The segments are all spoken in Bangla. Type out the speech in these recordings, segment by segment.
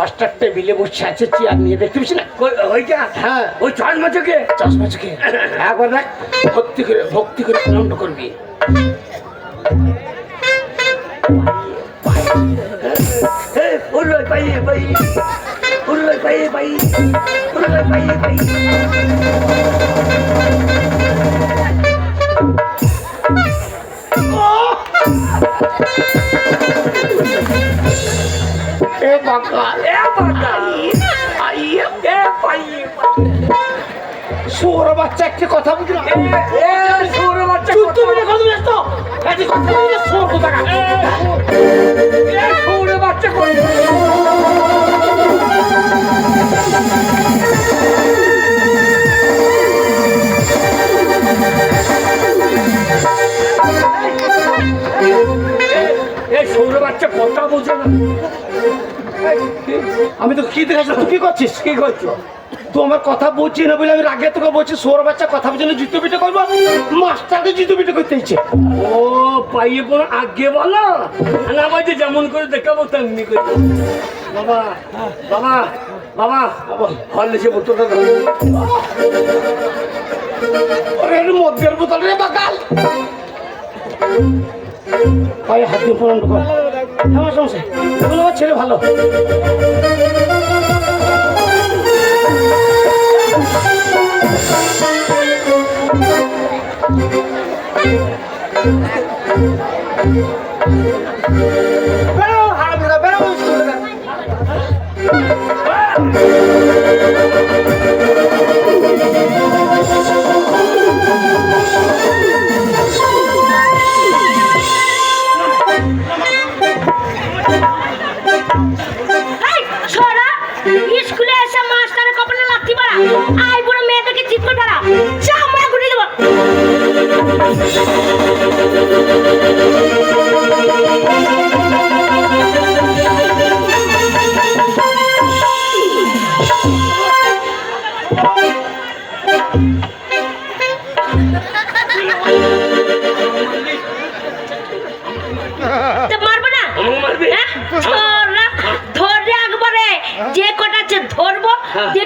মাস্টার টেবিলে বসে আছে চেয়ার নিয়ে দেখতে পাচ্ছি না? ওইটা? হ্যাঁ। ওই চশমা চোখে চশমা চোখে। একবার দেখ ভক্তি করে ভক্তি করে আনন্দ করবি। পাইয়ে পাই উল্লোই পাইয়ে পাই পাইয়ে বাচ্চা একটা কথা বুঝি না বাচ্চা বলি সোর বাচ্চা সুর কথা বোঝে না। আমি তো কি দেখাচ্ছি তুই কি করছিস? কি করছ? তো আমার কথা বলছি না বলে আমি রাগে তোকে বলছি সোর বাচ্চা কথা বলছি না জুতো পিঠে করব? মাস্টারকে জুতো পিঠে করতে ইচ্ছে ও পাইয়ে কোনো আগে বলো। না বলছে যেমন করে দেখাবো তেমনি করে বাবা বাবা বাবা হলে সে বোতলটা মধ্যের বোতল রে বাকাল পায়ে হাত দিয়ে প্রণাম কর আমার সমস্যা। আমার ছেলে ভালো। বেরো হারামিরা বেরো স্কুল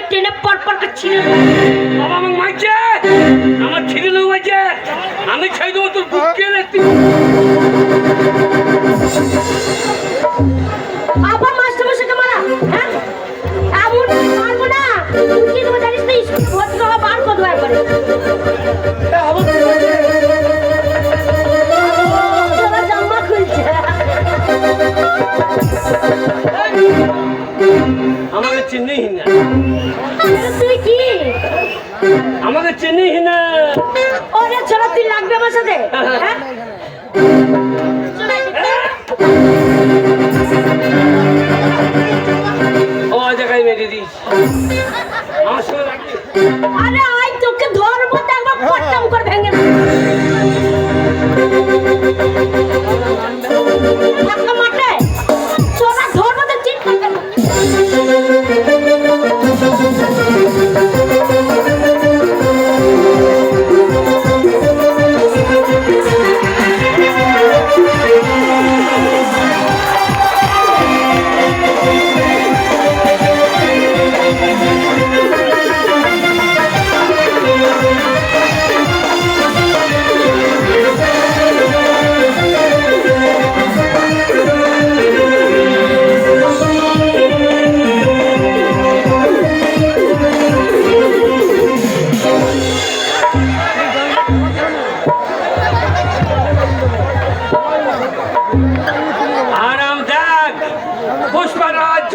টেনে পর পর করে ছিঁড়ে বাবা আমাকে মারছে? আমার ছেলে লোক মারছে? আমি ছাই দেবো তোর বুকে দেখতে আবার মাস্টার মশাইকে মারা? হ্যাঁ? এমন মারবো না। তুই কি দেবো জানিস ভর্তি বার করে দেবো একবারে জামা খুলছে। আমাকে চিনিস না তুই কি? আমাকে চিনিস না ওরে ছোড়া তুই লাগবে আমার সাথে হ্যাঁ?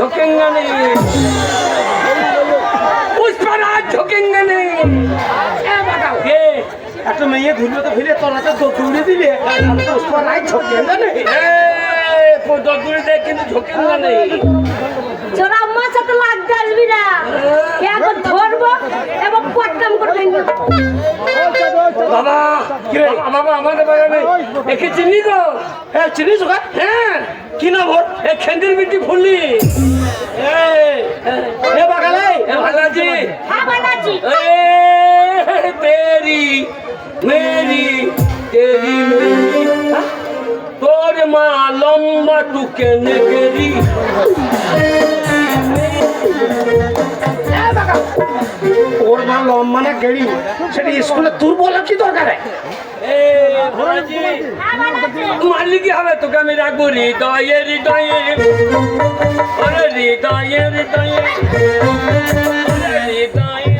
ঝোঁকেঙ্গনে পুষ্পরাজ ঝোঁকেঙ্গনে একটা মেয়ে ঘুরলো তো ফিরে তোর হাতে দৌড়ে দিলে পুষ্পরাজ ঝোঁকেঙ্গনে দৌড়ে দেয় কিন্তু ঝোঁকেঙ্গনে জোড়া মাছ এত না। এখন চিনি গো? চিনিস ওকে হ্যাঁ। কি না ভোর এ খেন্দির মিটি ফুললি। এ বাগালে এ ভাগনাজি হ্যাঁ এ তেরি মেরি তেরি মেরি। হ্যাঁ? তোর মা লম্বা টুকে নেগেরি। ওর মা লম্বা না গেড়ি সেটা স্কুলে তোর বলা কি দরকার? মালিকই হবে তোকে আমি রাখব হৃদয়ে হৃদয়ে। হৃদয়ে হৃদয়ে। হৃদয়ে।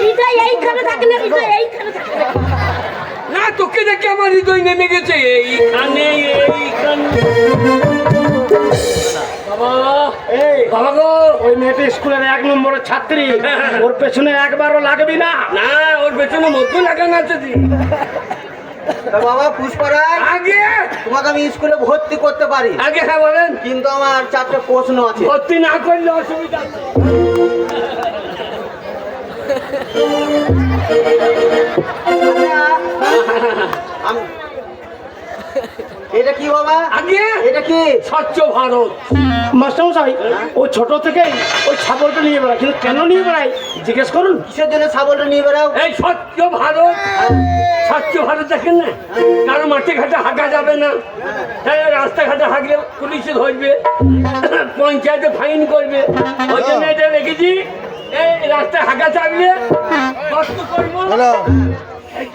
হৃদয় এইখানে থাকে না হৃদয় এইখানে থাকে না। না তোকে দেখে আমার হৃদয় নেমে গেছে এইখানে এইখানে। বাবা গো। ওই মেয়েটা স্কুলের এক নম্বরের ছাত্রী। ওর পেছনে একবারও লাগবি না। না ওর পেছনে মধ্যে লাগানো আছে দি। বাবা পুষ্পরায় আগে? তোমাকে আমি স্কুলে ভর্তি করতে পারি। আগে হ্যাঁ বলেন। কিন্তু আমার চারটে প্রশ্ন আছে। ভর্তি না করলে অসুবিধা এটা কি বাবা? আগে? এটা কি? স্বচ্ছ ভারত। মাস্টারমশাই ও ছোট থেকেই ওই ছাগলটা নিয়ে বেড়ায়। কিন্তু কেন নিয়ে বেড়ায়? জিজ্ঞেস করুন। কিসের জন্য ছাগলটা নিয়ে বেড়াও? এই স্বচ্ছ ভারত। স্বচ্ছ ভারত দেখেন না? কারও মাঠে ঘাটে হাঁকা যাবে না। হ্যাঁ। রাস্তাঘাটে হাঁকলে পুলিশে ধরবে। পঞ্চায়েতে ফাইন করবে। ওই জন্য এটা রেখেছি। এই রাস্তায় হাঁকা চাপলে কষ্ট করব এই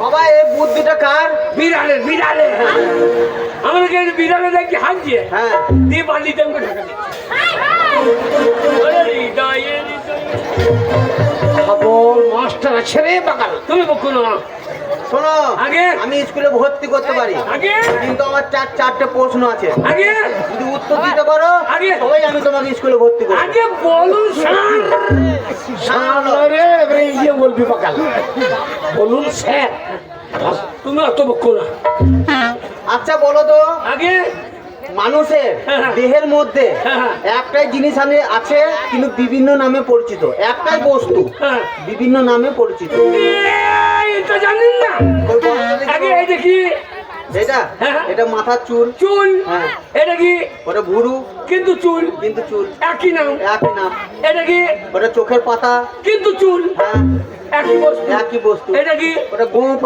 বাবা এই বুদ্ধিটা কার? বিড়ালে বিড়ালে। আমাদেরকে বিড়ালে দেখি হাত হ্যাঁ। দিয়ে আমাকে হৃদয়ে। ছাগল মাস্টার আছে রে বাগাল। তুমি বকো না। শোনো আগে? আমি স্কুলে ভর্তি করতে পারি। আগে। কিন্তু আমার চার চারটে প্রশ্ন আছে। আগে। যদি উত্তর দিতে পারো আগে? তবেই আমি তোমাকে স্কুলে ভর্তি করব। আগে বলুন স্যার। শালা রে। এবারে ইয়ে বলবি বাগাল বলুন স্যার। তুমি অত বকো না। আচ্ছা বলো তো। আগে। মানুষের হ্যাঁ। দেহের মধ্যে হ্যাঁ। একটাই জিনিস আমি আছে কিন্তু বিভিন্ন নামে পরিচিত। একটাই বস্তু হ্যাঁ। বিভিন্ন নামে পরিচিত। এটা জানেন না? আগে এই দেখি। এটা? হ্যাঁ। এটা মাথার চুল। চুল? হ্যাঁ। এটা কি? ওটা ভুরু। কিন্তু চুল। কিন্তু চুল। একই নাম। একই নাম। এটা কি? ওটা চোখের পাতা। কিন্তু চুল। হ্যাঁ। একই বস্তু। একই বস্তু। এটা কি? ওটা গোপ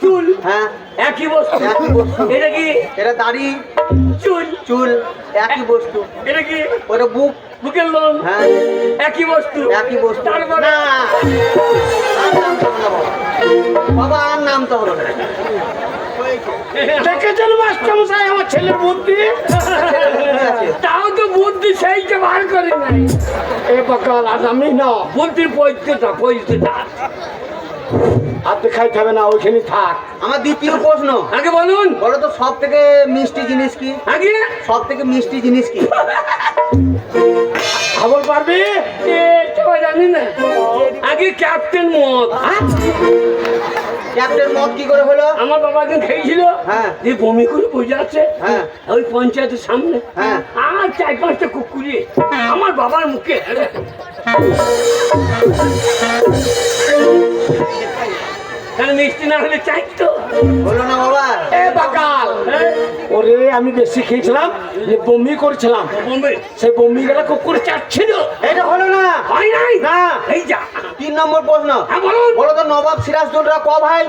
চুল। হ্যাঁ। একই বস্তু। একই বস্তু। এটা কি? এটা দাড়ি। চুল। চুল। একই বস্তু। এটা কি? ওটা বুক। বুকের লোম। হ্যাঁ। একই বস্তু। একই বস্তু। তারপরে না। নামতে হবে না বাবা। বাবা আর নামতে হবে না। দেখেছেন মাস্টারমশাই আমার ছেলের বুদ্ধি? তাও তো বুদ্ধি সেইটা বার করে নাই। এ বাগাল আজ আমি না। বুদ্ধির পৈত্যটা পৈত্যটা হাত দেখাইতে হবে না ওইখানে থাক। আমার দ্বিতীয় প্রশ্ন। আগে বলুন। বলো তো সব থেকে মিষ্টি জিনিস কি? আগে। সব থেকে মিষ্টি জিনিস কি? খবর পারবি? এটা জানি না আগে ক্যাপ্টেন মদ। ক্যাপ্টেন মদ কি করে হলো? আমার বাবা একদিন খেয়েছিল। হ্যাঁ। যে বমি করে বসে আছে। হ্যাঁ। ওই পঞ্চায়েতের সামনে। হ্যাঁ। আর চার পাঁচটা কুকুরে। আমার বাবার মুখে। তাহলে মিষ্টি না হলে চাই তো। হলো না বাবা। এ বাগাল হ্যাঁ? ওরে আমি বেশি খেয়েছিলাম যে বমি করেছিলাম। বোম্বে সেই বমি গেলা কুকুর চাচ্ছিল এটা হলো না। হয় নাই? না। এই যা। তিন নম্বর প্রশ্ন। হ্যাঁ বলুন। বলো তো নবাব ক ভাই?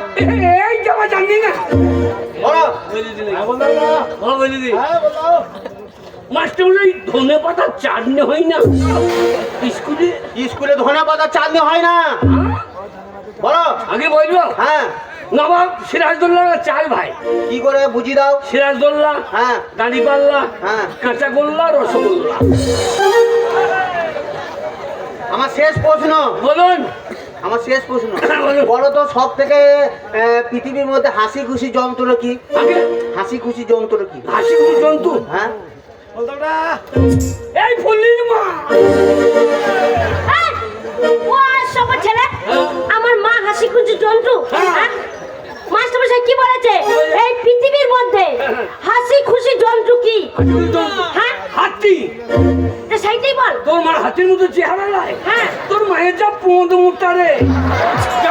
এই যাবা জানি না। বলো। বলে। দিলে হ্যাঁ বলে। মাস্টার ওই ধনে পাতা চাটনি হয় না। স্কুলে স্কুলে ধনে পাতা চাঁদনি হয় না। বলো। আগে বলব? হ্যাঁ। নবাব সিরাজদৌল্লা চার ভাই। কি করে বুঝি দাও? সিরাজদৌল্লা হ্যাঁ। দাঁড়িপাল্লা হ্যাঁ। কাঁচাগোল্লা রসগোল্লা। আমার শেষ প্রশ্ন। বলুন। আমার শেষ প্রশ্ন। বলো। বলো তো সব থেকে আহ, পৃথিবীর মধ্যে হাসি খুশি যন্ত্র কি? হাসি খুশি যন্ত্র কি? হাসি খুশি জন্তু? হ্যাঁ। এই ফুলির মা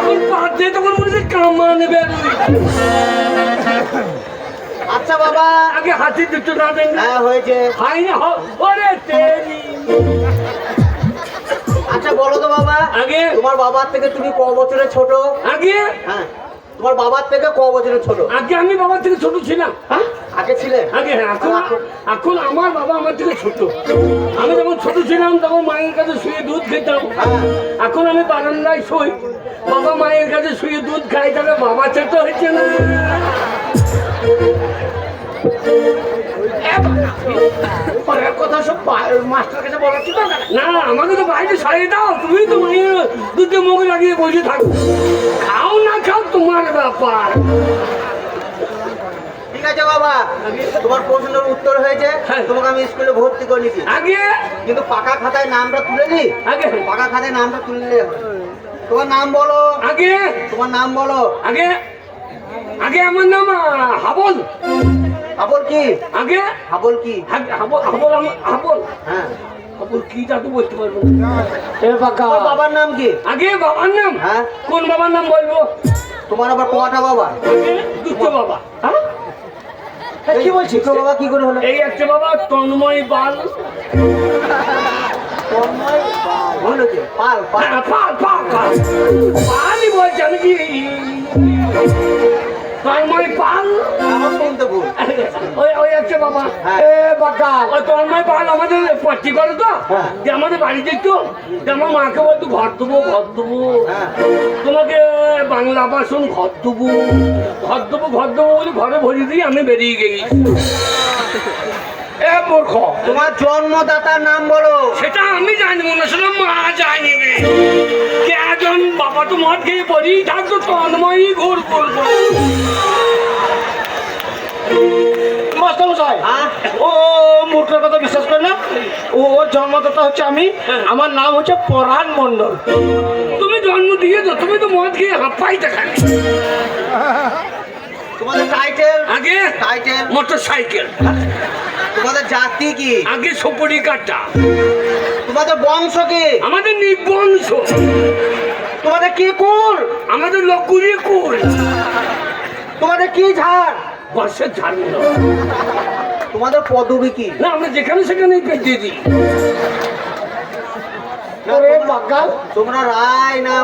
মুখটা যখন দিয়ে তখন মনে হচ্ছে কামান বেরোই আচ্ছা বাবা। আগে হাতি দুটো না দেন না। হ্যাঁ হয়েছে। হাই না ওরে তেরি। আচ্ছা আচ্ছা বলো তো বাবা। আগে? তোমার বাবার থেকে তুমি ক বছরের ছোট? আগে? হ্যাঁ তোমার বাবার থেকে ক বছরের ছোট? আগে আমি বাবার থেকে ছোট ছিলাম। হ্যাঁ? আগে ছিলে? আগে হ্যাঁ, এখন এখন আমার বাবা আমার থেকে ছোট। আমি যখন ছোট ছিলাম তখন মায়ের কাছে শুয়ে দুধ খেতাম। হ্যাঁ। এখন আমি বারান্দায় শুই। বাবা মায়ের কাছে শুয়ে দুধ খাই তাহলে বাবা ছোট হয়েছে না। কথা সব পা- মাস্টার কাছে বলার কি না আমাকে তো বাইরে সারিয়ে দাও। তুমি তো মায়ের দুধে মুখ লাগিয়ে বসে থাকো। খাও না খাও তোমার ব্যাপার। আছে বাবা তোমার প্রশ্নের উত্তর হয়েছে হ্যাঁ। তোমাকে আমি স্কুলে ভর্তি করে আগে? কিন্তু পাকা খাতায় নামটা তুলে নি? আগে? পাকা খাতায় নামটা। তোমার নাম বলো। আগে? তোমার নাম বলো। আগে? আগে আমার নাম হাবল। হাবল কি? আগে? হাবল কি? হাবল হাবল হাবল। হ্যাঁ। কি তো বলতে পারব? এ বাবার নাম কি? আগে বাবার নাম? হ্যাঁ। কোন বাবার নাম বলব? তোমার আবার কটা বাবা? দুটো বাবা। হ্যাঁ? এ, কি বলছিস? তো বাবা কি করে হলো? এই একটা বাবা তন্ময় বাল তন্ময় ভুল হয়েছে পাল পাল। হ্যাঁ, পাল পাল পাল। পালই বলছে আমি কি তন্ময় পাল? ওই ওই হচ্ছে বাবা। হ্যাঁ। এ ওই তন্ময় পাল আমাদের করে তো। হ্যাঁ। যে আমাদের বাড়িতে যেত যে আমার মাকে বলতো ঘর দেবো ঘর দেবো হ্যাঁ। তোমাকে বাংলা বাসন ঘর দেবো ঘর দেবো ঘর দেবো বলে ঘরে ভরি দিয়ে আমি বেরিয়ে গেছি। এ মূর্খ। তোমার জন্মদাতার নাম বলো। সেটা আমি জানব না সেটা মা জানিবে। কেজন বাবা তো মদ খেয়ে পড়ি থাকতো তন্ময়ই ঘোর করব। হ্যাঁ? ও মূর্খের কথা বিশ্বাস করে না? ও ওর জন্মদাতা হচ্ছে আমি আমার নাম হচ্ছে পরাণ মণ্ডল। তুমি জন্ম দিয়েছ তুমি তো মদ খেয়ে হাঁপাইতে খালি তোমাদের টাইটেল আগে? টাইটেল মোটর সাইকেল তোমাদের জাতি কি? আগে সপরি কাটা তোমাদের বংশ কি? আমাদের নিবংশ। তোমাদের কি কুল? আমাদের লকুরি কুল। তোমাদের কি ঝাড়? বর্ষের ঝাড় তোমাদের পদবী কি? না আমরা যেখানে সেখানেই পেয়ে দিই। ওরে বাকাল তোমরা রায় না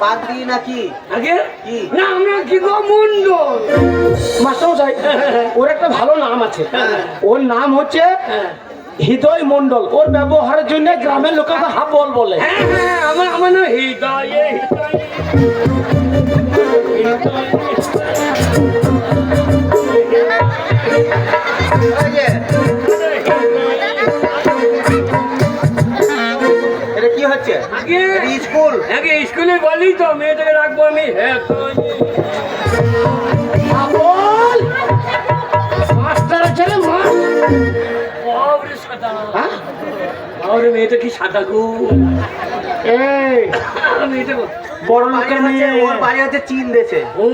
বাগদি না কি আগে? কি? না আমরা কি গো মন্ডল মাস্টার মশাই ওর একটা ভালো নাম আছে। ওর নাম হচ্ছে হ্যাঁ। হৃদয় মণ্ডল। ওর ব্যবহারের জন্য গ্রামের লোকে ওকে হাবল বলে। হ্যাঁ হ্যাঁ আমার আমার না হৃদয়ে হৃদয়ে স্কুলে তো মেয়েটাকে রাখব আমি। হ্যাঁ মাস্টারের ছেলে মা। বাবরে সাদা। মেয়েটা কি সাদা গো? বড় বাড়ি লোকের মেয়ে। ওর বাড়ি হচ্ছে চীন দেশে। ও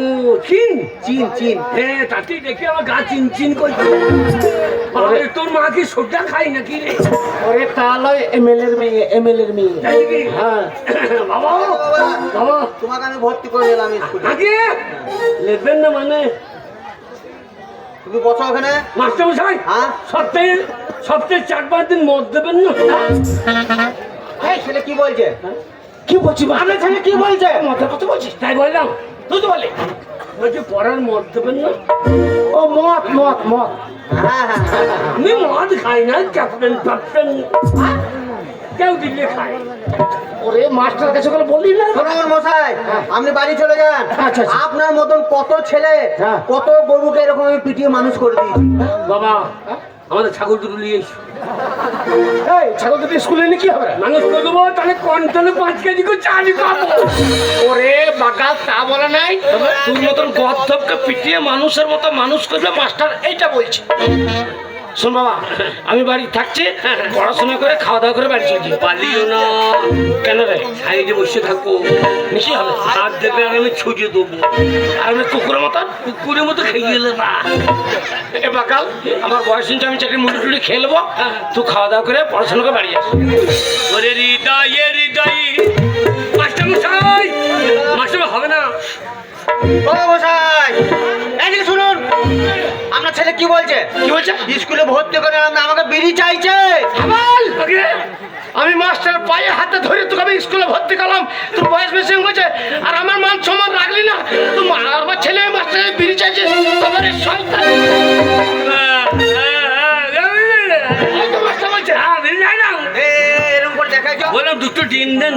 চিন? চীন চীন। হ্যাঁ তাতেই দেখে আমার গা চিন চিন করছে। তোর মা কি সোডা খাই নাকি রে? ওরে তাহলে এমএলএ এর মেয়ে এমএলএ এর মেয়ে হ্যাঁ। বাবা তোমাকে আমি ভর্তি করে স্কুলে। নেবেন না মানে? তুমি বসো ওখানে। মাস্টার মশাই হ্যাঁ? সপ্তাহে সপ্তাহে চার পাঁচ দিন মদ দেবেন না? এই ছেলে কি বলছে? কি বলছি আমি ছেলে কি বলছে? মদের কথা বলছিস? তাই বললাম তুই তো বলে বলছি পড়ার মদ দেবেন না? ও মত মত মত হ্যাঁ হ্যাঁ হ্যাঁ, হ্যাঁ। আমি মদ খাই না ক্যাপ্টেন ক্যাপ্টেন কেউ দিলে খায়। ওরে মাস্টার কাছে বললি না? মশাই আপনি বাড়ি চলে যান। আচ্ছা, আচ্ছা। আপনার মতন কত ছেলে হ্যাঁ। কত গরুকে এরকম আমি পিটিয়ে মানুষ করে দিয়েছি বাবা আমাদের ছাগল দুটো নিয়ে এসো। এই ছাগল দুটো স্কুলে নিয়ে কি হবে? মানুষ করে দেবো তাহলে কন্ট্রোলে পাঁচ কেজি করে চালি পাবো। ওরে বাগাল তা বলে নাই? তোর মতন গর্ধবকে পিটিয়ে মানুষের মতো মানুষ করবে মাস্টার এইটা বলছে। শোন বাবা আমি বাড়ি থাকছি পড়াশোনা করে খাওয়া দাওয়া করে বাড়ি চলছি। পালিও না। কেন রে? সাইডে বসে থাকো। নিশি হবে। হাত দেবে আর আমি ছুটে দেবো। আর আমি কুকুরের মতো? কুকুরের মতো খেয়ে গেলে না। এ বাকাল আমার বয়স শুনছে আমি চাকরি মুড়ি টুড়ি খেয়ে নেব। তুই খাওয়া দাওয়া করে পড়াশোনা করে বাড়ি আস। ওরে হৃদয়ে হৃদয়ে। মাস্টার মশাই মাস্টার হবে না। ও মশাই! কি বলছে কি বলছে স্কুলে ভর্তি করে আমাকে বিড়ি চাইছে আমি মাস্টার পায়ে হাতে ধরে তোকে আমি স্কুলে ভর্তি করলাম তোর বয়স বেশি হয়েছে আর আমার মান সম্মান রাখলি না তুই মা- আমার ছেলে মাস্টারের বিড়ি চাইছে তোমার সন্তান তো মাস্টার হ্যাঁ, বললাম দুটো ডিম দেন